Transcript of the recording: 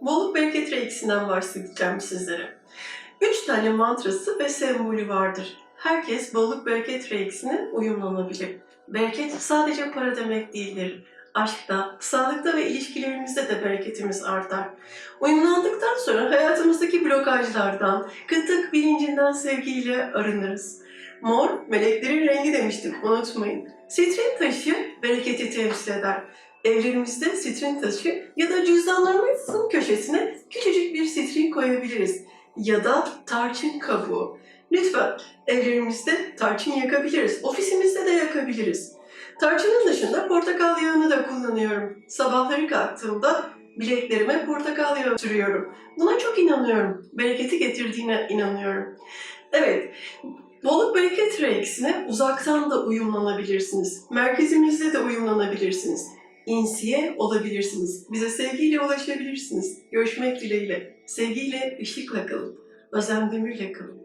bolluk bereket reikisinden bahsedeceğim sizlere. Üç tane mantrası ve sembolü vardır. Herkes bolluk bereket reikisine uyumlanabilir. Bereket sadece para demek değildir. Aşkta, sağlıkta ve ilişkilerimizde de bereketimiz artar. Uyumlandıktan sonra hayatımızdaki blokajlardan, kıtlık bilincinden sevgiyle arınırız. Mor, meleklerin rengi demiştim, unutmayın. Sitrin taşı bereketi temsil eder. Evlerimizde sitrin taşı ya da cüzdanlarımızın köşesine küçücük bir sitrin koyabiliriz. Ya da tarçın kabuğu. Lütfen evlerimizde tarçın yakabiliriz. Ofisimizde de yakabiliriz. Tarçının dışında portakal yağını da kullanıyorum. Sabahları kalktığımda bileklerime portakal yağı sürüyorum. Buna çok inanıyorum. Bereketi getirdiğine inanıyorum. Evet, Bolluk bereket reikisine uzaktan da uyumlanabilirsiniz. Merkezimizde de uyumlanabilirsiniz. İnsiye olabilirsiniz. Bize sevgiyle ulaşabilirsiniz. Görüşmek dileğiyle. Sevgiyle, ışıkla kalın. Özlem Demir'le kalın.